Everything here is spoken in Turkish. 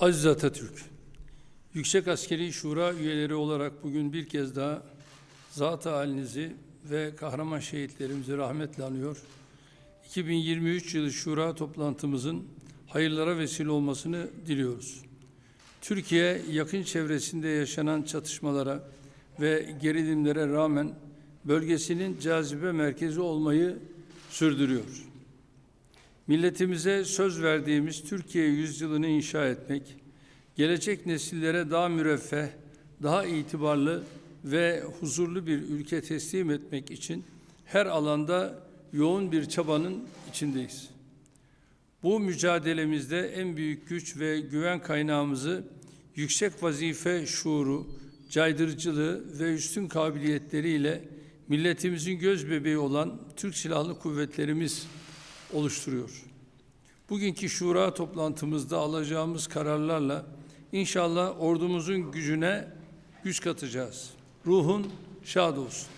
Aziz Atatürk, Yüksek Askeri Şura üyeleri olarak bugün bir kez daha zat halinizi ve kahraman şehitlerimizi rahmetle anıyor. 2023 yılı Şura toplantımızın hayırlara vesile olmasını diliyoruz. Türkiye yakın çevresinde yaşanan çatışmalara ve gerilimlere rağmen bölgesinin cazibe merkezi olmayı sürdürüyor. Milletimize söz verdiğimiz Türkiye yüzyılını inşa etmek, gelecek nesillere daha müreffeh, daha itibarlı ve huzurlu bir ülke teslim etmek için her alanda yoğun bir çabanın içindeyiz. Bu mücadelemizde en büyük güç ve güven kaynağımızı yüksek vazife şuuru, caydırıcılığı ve üstün kabiliyetleriyle milletimizin göz bebeği olan Türk Silahlı Kuvvetlerimiz oluşturuyor. Bugünkü şura toplantımızda alacağımız kararlarla inşallah ordumuzun gücüne güç katacağız. Ruhun şad olsun.